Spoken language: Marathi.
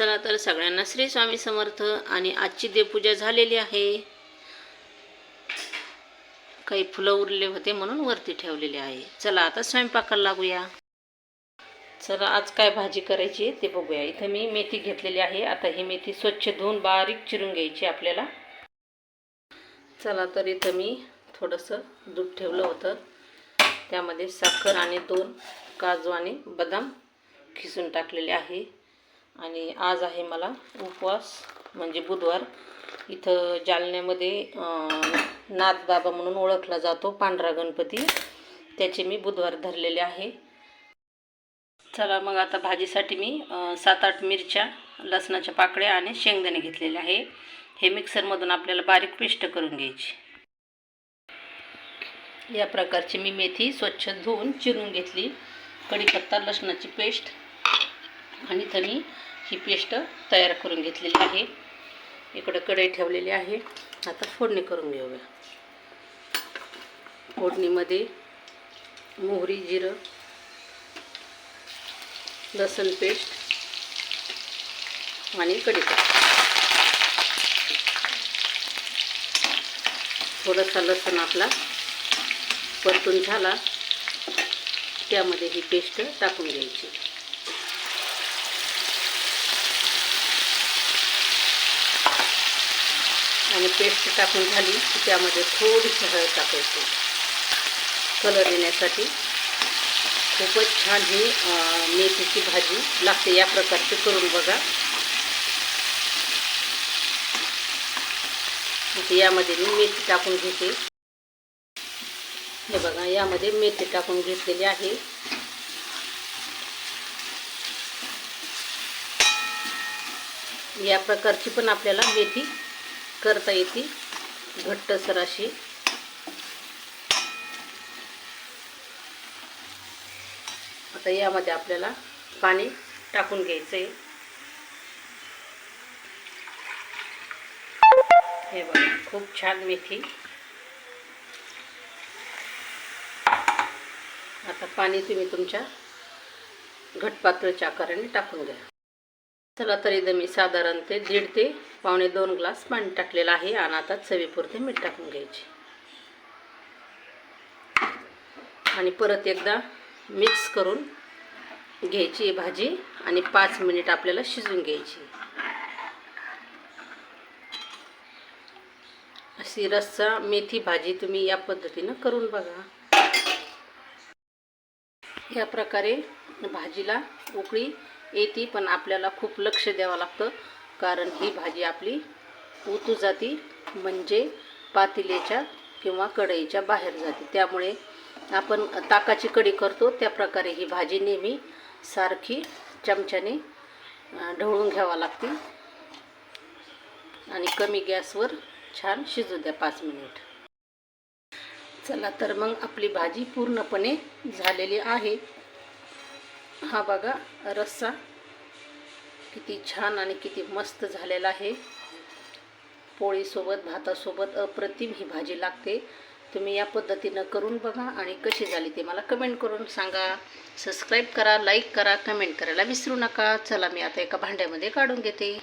चला तर सगळ्यांना श्री स्वामी समर्थ आणि आजची देवपूजा झालेली आहे. काही फुलं उरले होते म्हणून वरती ठेवलेले आहे. चला आता स्वयंपाकाला लागूया. चला आज काय भाजी करायची ते बघूया. इथं मी मेथी घेतलेली आहे. आता ही मेथी स्वच्छ धुवून बारीक चिरून घ्यायची आपल्याला. चला तर इथं मी थोडंसं दूध ठेवलं होतं. त्यामध्ये साखर आणि दोन काजू आणि बदाम खिसून टाकलेले आहे. आणि आज आहे मला उपवास म्हणजे बुधवार. इथं जालन्यामध्ये नाथबाबा म्हणून ओळखला जातो पांढरा गणपती. त्याचे मी बुधवार धरलेले आहे. चला मग आता भाजीसाठी मी सात आठ मिरच्या लसणाच्या पाकळ्या आणि शेंगदाणे घेतलेले आहे. हे मिक्सरमधून आपल्याला बारीक पेस्ट करून घ्यायची. या प्रकारची मी मेथी स्वच्छ धुवून चिरून घेतली. कढीपत्ता लसणाची पेस्ट आणि इथं मी ही पेस्ट तयार करून घेतलेली आहे. इकडं कढई ठेवलेली आहे. आता फोडणी करून घेऊया. फोडणीमध्ये मोहरी जिरं लसण पेस्ट आणि कढीपत्ता. थोडासा लसण आपला परतून झाला. त्यामध्ये ही पेस्ट टाकून घ्यायची. आणि पेस्ट टाकून झाली की त्यामध्ये थोडीशी हळद टाकायची. कलर येण्यासाठी खूपच छान ही मेथीची भाजी लागते या प्रकारची करून बघा. यामध्ये मी मेथी टाकून घेते. हे बघा यामध्ये मेथी टाकून घेतलेली आहे. या प्रकारची पण आपल्याला मेथी करता येते घट्टसर अशी आता यामध्ये आपल्याला पाणी टाकून घ्यायचं आहे हे बघा खूप छान मेथी. आता पाणी तुम्ही तुमच्या घटपातळीच्या आकाराने टाकून घ्या. चला तर इथं मी साधारण ते दीड ते पावणे दोन ग्लास पाणी टाकलेलं आहे आणि आता चवीपुरते मीठ टाकून घ्यायचे. आणि परत एकदा मिक्स करून घ्यायची भाजी आणि पाच मिनिट आपल्याला शिजून घ्यायची. अशी रस्सा मेथी भाजी तुम्ही या पद्धतीनं करून बघा. या प्रकारे भाजीला उकळी येते पण आपल्याला खूप लक्ष द्यावं लागतं. कारण ही भाजी आपली उतू जाती म्हणजे पातेल्याच्या किंवा कढईच्या बाहेर जाते. त्यामुळे आपण ताकाची कढी करतो त्या प्रकारे ही भाजी नेहमी सारखी चमच्याने ढवळून घ्यावा लागते. आणि कमी गॅसवर छान शिजू द्या पाच मिनिट. चला तर मग आपली भाजी पूर्णपणे झालेली आहे. हा बघा रस्सा किती छान आणि किती मस्त झालेला आहे. पोळीसोबत भातासोबत अप्रतिम ही भाजी लागते. तुम्ही या पद्धतीनं करून बघा आणि कशी झाली ते मला कमेंट करून सांगा. सबस्क्राईब करा लाईक करा कमेंट करायला विसरू नका. चला मी आता एका भांड्यामध्ये काढून घेते.